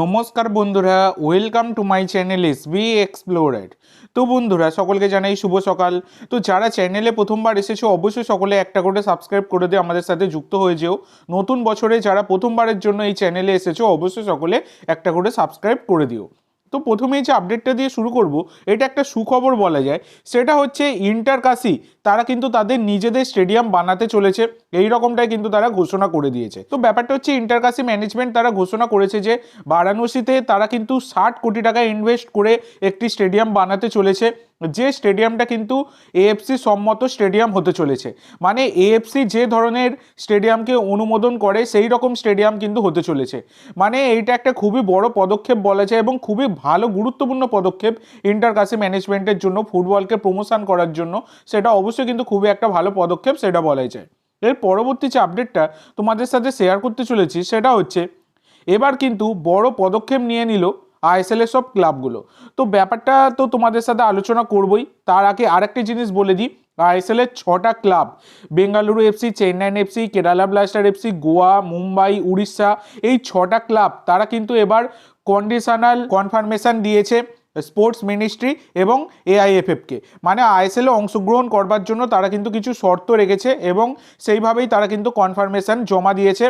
নমস্কার বন্ধুরা welcome to my channel S B explorer তো বন্ধুরা, সকলকে জানাই শুভ সকাল। তো যারা চ্যানেলে প্রথমবার এসেছ, অবশ্যই সকলে একটা করে সাবস্ক্রাইব করে দিয়ে আমাদের সাথে যুক্ত হয়ে যেও। নতুন বছরে যারা প্রথমবারের জন্য এই চ্যানেলে এসেছ, অবশ্যই সকলে একটা করে সাবস্ক্রাইব করে দিও। তো প্রথমেই যে আপডেটটা দিয়ে শুরু করব, এটা একটা সুখবর বলা যায়। সেটা হচ্ছে ইন্টার কাশি, তারা কিন্তু তাদের নিজেদের স্টেডিয়াম বানাতে চলেছে, এই রকমটাই কিন্তু তারা ঘোষণা করে দিয়েছে। তো ব্যাপারটা হচ্ছে ইন্টার কাশি ম্যানেজমেন্ট তারা ঘোষণা করেছে যে, বারাণসীতে তারা কিন্তু ষাট কোটি টাকা ইনভেস্ট করে একটি স্টেডিয়াম বানাতে চলেছে। যে স্টেডিয়ামটা কিন্তু এএফসি সম্মত স্টেডিয়াম হতে চলেছে। মানে এএফসি যে ধরনের স্টেডিয়ামকে অনুমোদন করে, সেই রকম স্টেডিয়াম কিন্তু হতে চলেছে। মানে এইটা একটা খুবই বড় পদক্ষেপ বলা যায় এবং খুবই ভালো, গুরুত্বপূর্ণ পদক্ষেপ ইন্টার কাশি ম্যানেজমেন্টের জন্য, ফুটবলকে প্রমোশন করার জন্য। সেটা অবশ্যই কিন্তু খুবই একটা ভালো পদক্ষেপ, সেটা বলাই যায়। এর পরবর্তী যে আপডেটটা তোমাদের সাথে শেয়ার করতে চলেছি, সেটা হচ্ছে, এবার কিন্তু বড় পদক্ষেপ নিয়ে নিল আইএসএলের সব ক্লাবগুলো। তো ব্যাপারটা তো তোমাদের সাথে আলোচনা করবই। তার আগে আরেকটি জিনিস বলে দিই আইএসএলের ছটা club, Bengaluru FC Chennaiyin FC, Kerala Blaster FC, Goa, Mumbai, Orissa, এই ছটা ক্লাব, তারা কিন্তু এবার কন্ডিশনাল কনফার্মেশন দিয়েছে। স্পোর্টস মিনিস্ট্রি এবং এআইএফএফকে। মানে আইএসএলে অংশগ্রহণ করবার জন্য তারা কিন্তু কিছু শর্ত রেখেছে এবং সেইভাবেই তারা কিন্তু কনফার্মেশন জমা দিয়েছে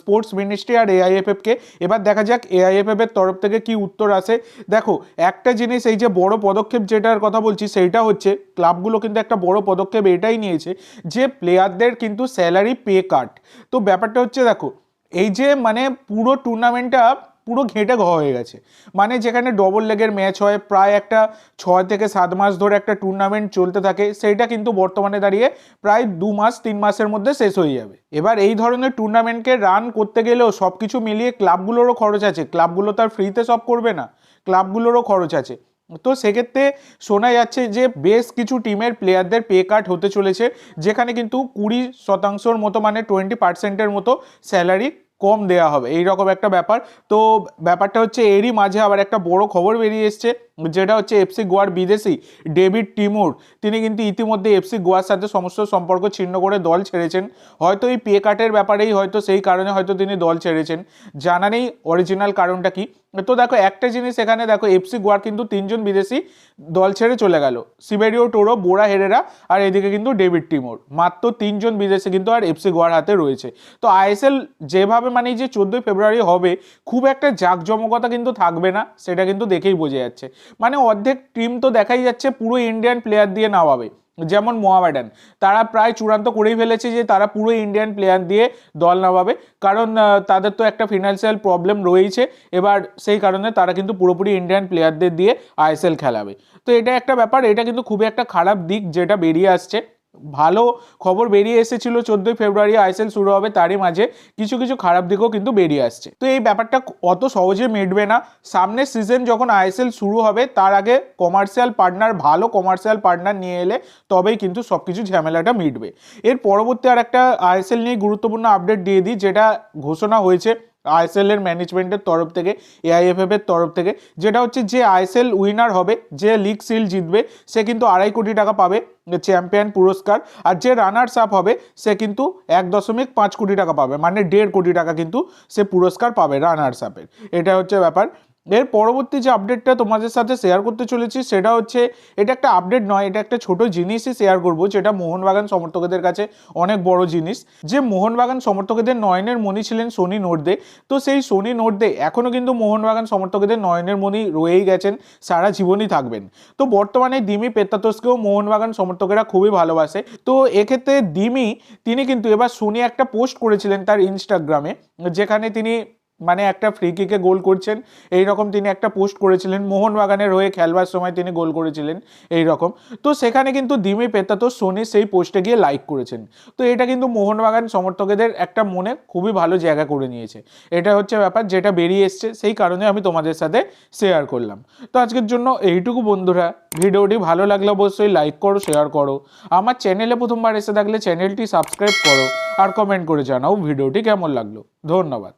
স্পোর্টস মিনিস্ট্রি আর এআইএফএফকে। এবার দেখা যাক এআইএফএফের তরফ থেকে কি উত্তর আসে। দেখো, একটা জিনিস, এই যে বড় পদক্ষেপ যেটার কথা বলছি, সেইটা হচ্ছে ক্লাবগুলো কিন্তু একটা বড় পদক্ষেপ এটাই নিয়েছে যে প্লেয়ারদের কিন্তু স্যালারি পে কাট তো ব্যাপারটা হচ্ছে, দেখো, এই যে মানে পুরো টুর্নামেন্টটা পুরো ঘেঁটে ঘ হয়ে গেছে। মানে যেখানে ডবল লেগের ম্যাচ হয়, প্রায় একটা ছয় থেকে সাত মাস ধরে একটা টুর্নামেন্ট চলতে থাকে, সেইটা কিন্তু বর্তমানে দাঁড়িয়ে প্রায় দু মাস, তিন মাসের মধ্যে শেষ হয়ে যাবে। এবার এই ধরনের টুর্নামেন্টকে রান করতে গেলেও সব কিছু মিলিয়ে ক্লাবগুলোরও খরচ আছে। ক্লাবগুলো তার ফ্রিতে সব করবে না ক্লাবগুলোরও খরচ আছে। তো সেক্ষেত্রে শোনা যাচ্ছে যে বেশ কিছু টিমের প্লেয়ারদের পে কাট হতে চলেছে, যেখানে কিন্তু কুড়ি শতাংশর মতো মানে টোয়েন্টি পার্সেন্টের মতো স্যালারি কম দেয়া হবে। এই রকম একটা ব্যাপার। তো ব্যাপারটা হচ্ছে এরই মাঝে আবার একটা বড় খবর বেরিয়ে এসছে। যেটা হচ্ছে এফসি গোয়ার বিদেশি ডেভিড টিমুর। তিনি কিন্তু ইতিমধ্যে এফসি গোয়ার সাথে সমস্ত সম্পর্ক ছিন্ন করে দল ছেড়েছেন। হয়তো এই পে কাটের ব্যাপারেই হয়তো সেই কারণে হয়তো তিনি দল ছেড়েছেন। জানা নেই অরিজিনাল কারণটা কি। তো দেখো একটা জিনিস এখানে দেখো এফসি গোয়ার কিন্তু তিনজন বিদেশি দল ছেড়ে চলে গেল। সিবেরিও টোরো বোরা হেরেরা আর এদিকে কিন্তু ডেভিড টিমোর। মাত্র তিনজন বিদেশি কিন্তু আর এফসি গোয়ার হাতে রয়েছে। তো আইএসএল যেভাবে মানে যে চোদ্দোই ফেব্রুয়ারি হবে, খুব একটা জাঁকজমকতা কিন্তু থাকবে না, সেটা কিন্তু দেখেই বোঝা যাচ্ছে। মানে অর্ধেক টিম তো দেখাই যাচ্ছে পুরো ইন্ডিয়ান প্লেয়ার দিয়ে নামাবে যেমন মোহামেডান, তারা প্রায় চূড়ান্ত করেই ফেলেছে যে তারা পুরো ইন্ডিয়ান প্লেয়ার দিয়ে দল নামাবে কারণ তাদের তো একটা ফিনান্সিয়াল প্রবলেম রয়েছে এবার সেই কারণে তারা কিন্তু পুরোপুরি ইন্ডিয়ান প্লেয়ারদের দিয়ে আইএসএল খেলাবে। তো এটা একটা ব্যাপার, এটা কিন্তু খুবই একটা খারাপ দিক যেটা বেরিয়ে আসছে। ভালো খবর বেরিয়ে এসেছিল চোদ্দোই ফেব্রুয়ারি, আইএসএল শুরু হবে, তারই মাঝে কিছু কিছু খারাপ দিকও কিন্তু বেরিয়ে আসছে। তো এই ব্যাপারটা অত সহজে মিটবে না। সামনের সিজন যখন আইএসএল শুরু হবে, তার আগে কমার্শিয়াল পার্টনার ভালো কমার্শিয়াল পার্টনার নিয়ে এলে তবেই কিন্তু সব কিছু ঝামেলাটা মিটবে। এর পরবর্তী আর একটা আইএসএল নিয়ে গুরুত্বপূর্ণ আপডেট দিয়ে দিই, যেটা ঘোষণা হয়েছে আইএসএল এর ম্যানেজমেন্টের তরফ থেকে এআইএফএফ এর তরফ থেকে, যেটা হচ্ছে যে আইএসএল উইনার হবে, যে লিগ সিল জিতবে, সে কিন্তু আড়াই কোটি টাকা পাবে চ্যাম্পিয়ন পুরস্কার, আর যে রানার্স আপ হবে, সে কিন্তু এক দশমিক পাঁচ কোটি টাকা পাবে মানে দেড় কোটি টাকা কিন্তু সে পুরস্কার পাবে রানার্স আপের এটা হচ্ছে ব্যাপার। এর পরবর্তী যে আপডেটটা তোমাদের সাথে শেয়ার করতে চলেছি, সেটা হচ্ছে এটা একটা আপডেট নয়, এটা একটা ছোট জিনিসই শেয়ার করব, যেটা মোহনবাগান সমর্থকদের কাছে অনেক বড় জিনিস। যে মোহনবাগান সমর্থকদের নয়নের মণি ছিলেন সোনি নোটদে তো সেই সোনি নোটদে এখনও কিন্তু মোহনবাগান সমর্থকদের নয়নের মণি রয়েই গেছেন, সারা জীবনই থাকবেন। তো বর্তমানে দিমি পেত্তাতোসকেও মোহনবাগান সমর্থকেরা খুবই ভালোবাসে। তো এক্ষেত্রে দিমি তিনি কিন্তু এবার সোনি একটা পোস্ট করেছিলেন তার ইনস্টাগ্রামে যেখানে তিনি মানে একটা ফ্রি কিকে গোল করছেন। এই রকম তিনি একটা পোস্ট করেছিলেন, মোহনবাগানের হয়ে খেলবার সময় তিনি গোল করেছিলেন এই রকম তো সেখানে কিন্তু দিমি পেতাতো সোনি সেই পোস্টে গিয়ে লাইক করেছেন। তো এটা কিন্তু মোহনবাগান সমর্থকদের একটা মনে খুবই ভালো জায়গা করে নিয়েছে। এটা হচ্ছে ব্যাপার, যেটা বেরিয়ে এসছে, সেই কারণে আমি তোমাদের সাথে শেয়ার করলাম। তো আজকের জন্য এইটুকু বন্ধুরা। ভিডিওটি ভালো লাগলে অবশ্যই লাইক করো শেয়ার করো। আমার চ্যানেলে প্রথমবার এসে থাকলে চ্যানেলটি সাবস্ক্রাইব করো আর কমেন্ট করে জানাও ভিডিওটি কেমন লাগল। ধন্যবাদ।